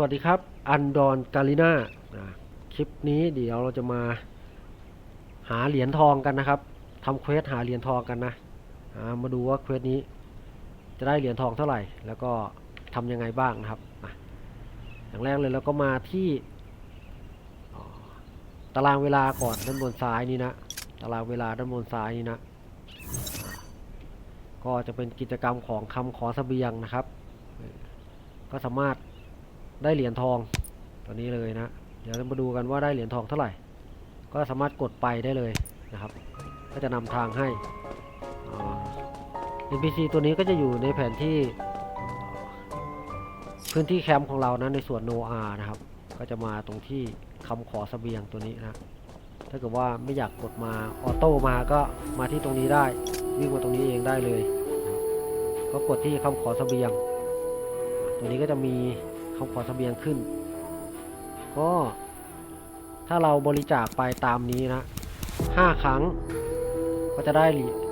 สวัสดีครับ อันดอนกาลิน่าคลิปนี้เดี๋ยวเราจะมาหาเหรียญทองกันนะครับทำเควสหาเหรียญทองกันนะามาดูว่าเควสนี้จะได้เหรียญทองเท่าไหร่ แล้วก็ทำยังไงบ้างนะครับ อย่างแรกเลยเราก็มาที่ตารางเวลาก่อนด้านบนซ้ายนี่นะ ตารางเวลาด้านบนซ้ายนี่นะ ก็จะเป็นกิจกรรมของคำขอเสบียงนะครับ ก็สามารถ ได้เหรียญทองตัวนี้เลยนะ เดี๋ยวเรามาดูกันว่าได้เหรียญทองเท่าไหร่ ก็สามารถกดไปได้เลยนะครับ ก็จะนำทางให้ NPC ตัวนี้ก็จะอยู่ในแผนที่พื้นที่แคมป์ของเรานะในส่วนโนอานะครับ ก็จะมาตรงที่คำขอเสบียงตัวนี้นะ ถ้าเกิดว่าไม่อยากกดมาออโต้มาก็มาที่ตรงนี้ได้วิ่งมาตรงนี้เองได้เลยก็กดที่คำขอเสบียง ตัวนี้ก็จะมี คำขอเสบียงขึ้น ก็ถ้าเราบริจาคไปตามนี้นะห้าครั้ง ก็จะได้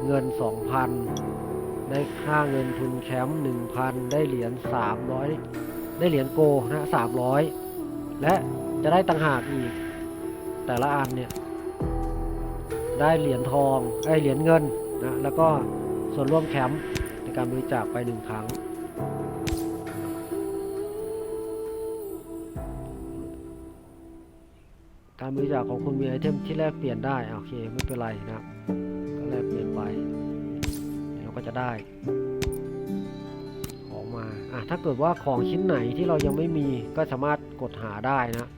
เงิน 2,000 ได้ค่าเงินทุนแคมป์1,000 ได้เหรียญ300 ได้เหรียญโกนะ300 และจะได้ต่างหากอีก แต่ละอันเนี่ย ได้เหรียญทอง ได้เหรียญเงินนะแล้วก็ส่วนร่วมแคมป์ในการบริจาคไปหนึ่งครั้ง การบริจาคของคุณมีไอเทมที่แลกเปลี่ยนได้โอเคไม่เป็นไรนะก็แลกเปลี่ยนไปเราก็จะได้ ของมาอะถ้าเกิดว่าของชิ้นไหนที่เรายังไม่มีก็สามารถกดหาได้นะ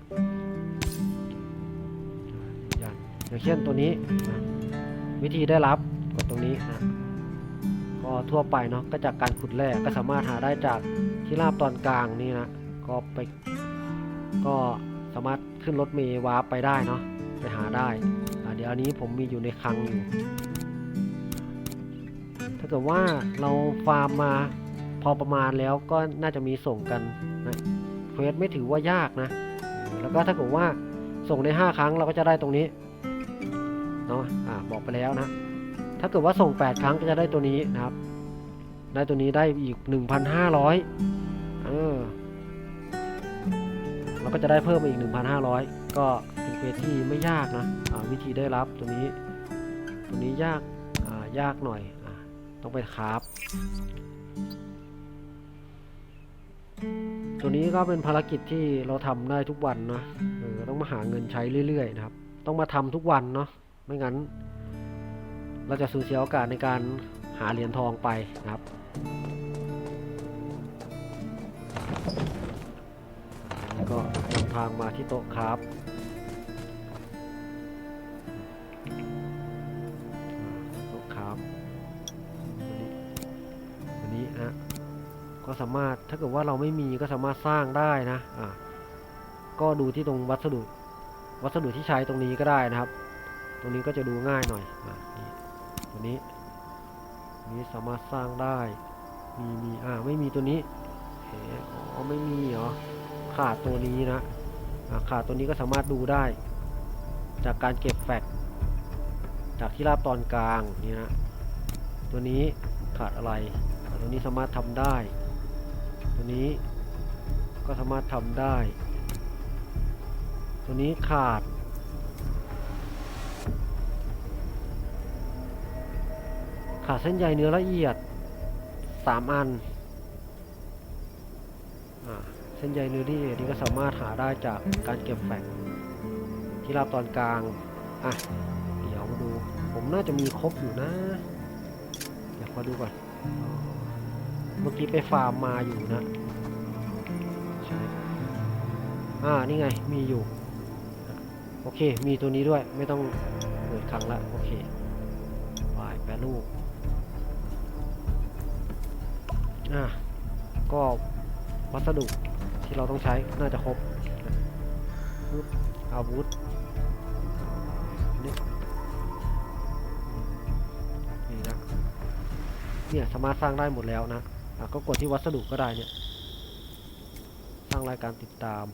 อย่างอย่างเช่นตัวนี้นะวิธีได้รับกดตรงนี้นะก็ทั่วไปเนาะก็จากการขุดแร่ก็สามารถหาได้จากที่ราบตอนกลางนี่นะก็ไปก็ามารถขึ้นรถเมล์วาร์ปไปได้เนาะไปหาได้เดี๋ยวอันนี้ผมมีอยู่ในคลังอยู่ ถ้าเกิดว่าเราฟาร์มมาพอประมาณแล้วก็น่าจะมีส่งกันนะเควสไม่ถือว่ายากนะ แล้วก็ถ้าเกิดว่าส่งใน 5 ครั้งเราก็จะได้ตรงนี้เนาะอ่าบอกไปแล้วนะ ถ้าเกิดว่าส่ง 8 ครั้งก็จะได้ตัวนี้นะครับ ได้ตัวนี้ได้อีก 1,500เออ เราก็จะได้เพิ่มมาอีก 1,500 ก็เป็นเควสที่ไม่ยากนะอ่าวิธีได้รับตัวนี้ตัวนี้ยากยากหน่อยอต้องไปคราฟตัวนี้ก็เป็นภารกิจที่เราทำได้ทุกวันนะเออต้องมาหาเงินใช้เรื่อยๆนะครับ ต้องมาทำทุกวันเนาะไม่งั้น เราจะสูญเสียโอกาสในการหาเหรียญทองไปนะครับ ก็เดินทางมาที่โต๊ะครับ โต๊ะครับอันนี้อันะก็สามารถถ้าเกิดว่าเราไม่มีก็สามารถสร้างได้นะอ่าก็ดูที่ตรงวัสดุ วัสดุที่ใช้ตรงนี้ก็ได้นะครับ ตรงนี้ก็จะดูง่ายหน่อยอ่านี่ตัวนี้นี้สามารถสร้างได้ มีมีอ่าไม่มีตัวนี้เอ๋อ๋อไม่มีเหรอ ขาดตัวนี้นะาขาดตัวนี้ก็สามารถดูได้ จากการเก็บแฟกจากที่ราบตอนกลางนี่นะตัวนี้ขาดอะไร ตัวนี้สามารถทำได้ ตัวนี้ก็สามารถทำได้ ตัวนี้ขาด ขาดเส้นใยเนื้อละเอียดสามอัน เส้นใยเนื้อละเอียดนี่ก็สามารถหาได้จากการเก็บแฟกที่ราบตอนกลางอะเดี๋ยวมาดู ผมน่าจะมีครบอยู่นะ เดี๋ยวขอดูก่อน เมื่อกี้ไปฟาร์มมาอยู่นะใช่อ่านี่ไงมีอยู่ โอเค มีตัวนี้ด้วยไม่ต้องเปิดครั้งละโอเควายแปรรูปอะก็วัสดุ ที่เราต้องใช้น่าจะครบปึ๊บอาวุธนี่นี่นะเนี่ยสามารถสร้างได้หมดแล้วนะอะก็กดที่วัสดุก็ได้เนี่ยสร้างรายการติดตาม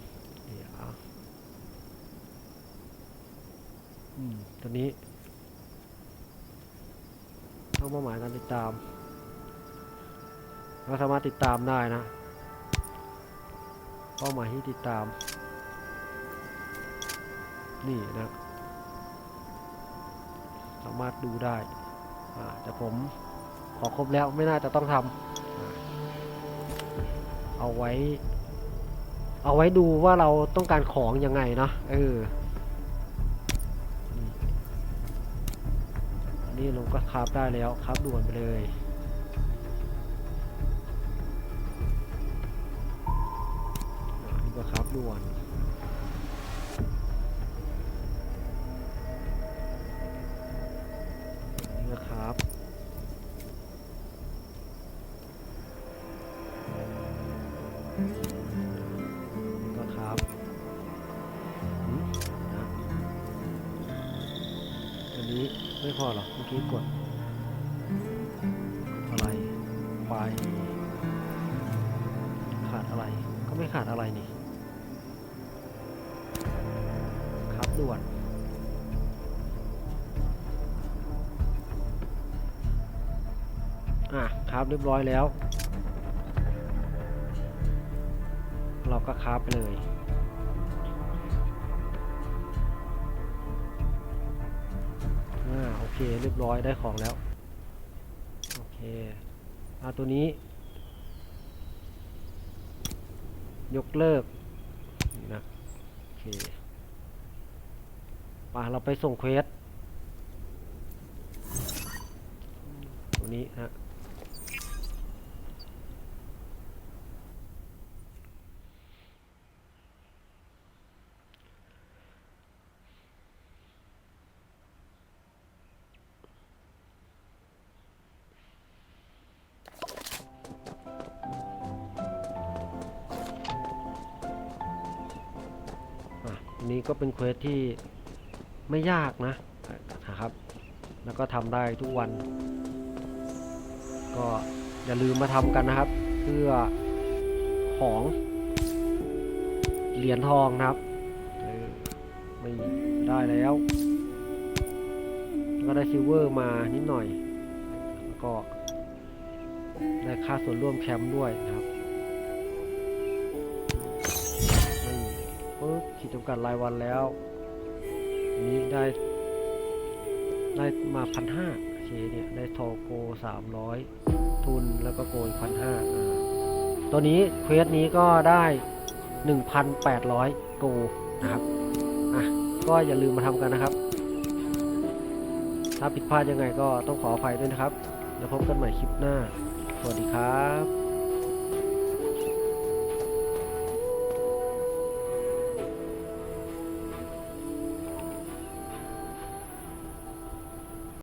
เดี๋ยวอืมตัวนี้ต้องมาหมายการติดตามเราสามารถติดตามได้นะ ป้าหมายที่ติดตาม นี่นะ สามารถดูได้แต่ผมขอครบแล้วไม่น่าจะต้องทำเอาไว้ เอาไว้ดูว่าเราต้องการของยังไงเนาะเออนี่อันนี้เราก็คราฟได้แล้วคราฟด่วนไปเลย ด่วนนี่ก็ครับนี่ก็ครับนะอันนี้ไม่พอหรอเมื่อกี้กด อะไรไฟขาดอะไรก็ไม่ขาดอะไรนี่ ด่วนอะครับเรียบร้อยแล้ว เราก็ครับไปเลยอ่าโอเคเรียบร้อยได้ของแล้ว โอเคอ่าตัวนี้ ยกเลิกนะโอเค มาเราไปส่งเควสตัวนี้ฮะอะนนี้ก็เป็นเควสที่ ไม่ยากนะนะครับ แล้วก็ทำได้ทุกวัน ก็อย่าลืมมาทำกันนะครับ เพื่อของเหรียญทองนะครับไม่ได้แล้ว ก็ได้ซิลเวอร์มานิดหน่อย แล้วก็ได้ค่าส่วนร่วมแคมป์ด้วยนะครับนี่ปุ๊บขีดจำกัดรายวันแล้ว นี้ได้ได้มาพันห้าโอเคเนี่ยได้ทอโกสามร้อยทุนแล้วก็โกยพันห้าตัวนี้เควสนี้ก็ได้หนึ่งพันแปดร้อยโกนะครับอะก็อย่าลืมมาทำกันนะครับ ถ้าผิดพลาดยังไงก็ต้องขออภัยด้วยนะครับ แล้วพบกันใหม่คลิปหน้า สวัสดีครับ